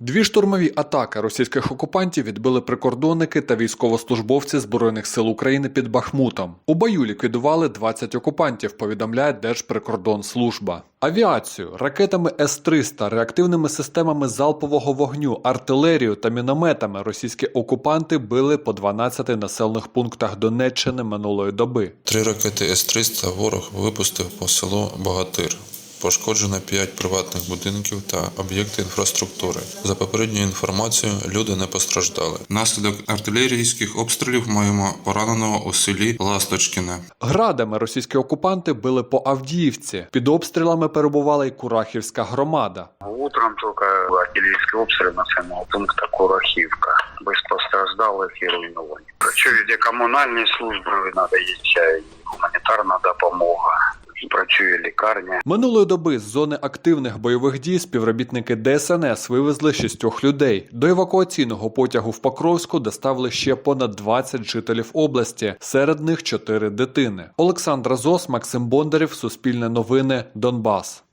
Дві штурмові атаки російських окупантів відбили прикордонники та військовослужбовці Збройних сил України під Бахмутом. У бою ліквідували 20 окупантів, повідомляє Держприкордонслужба. Авіацію, ракетами С-300, реактивними системами залпового вогню, артилерію та мінометами російські окупанти били по 12 населених пунктах Донеччини минулої доби. Три ракети С-300 ворог випустив по селу Богатир. Пошкоджено 5 приватних будинків та об'єкти інфраструктури. За попередньою інформацією, люди не постраждали. Внаслідок артилерійських обстрілів маємо пораненого у селі Ласточкіне. Градами російські окупанти били по Авдіївці. Під обстрілами перебувала й Курахівська громада. Утром только артиллерийский обстрел населеного пункта Курахівка. Без постраждалих і руйнувань. І комунальні служби, надається гуманітарна допомога. Працює лікарня. Минулої доби з зони активних бойових дій співробітники ДСНС вивезли шістьох людей. До евакуаційного потягу в Покровську доставили ще понад 20 жителів області. Серед них чотири дитини. Олександра Зос, Максим Бондарів, Суспільне новини, Донбас.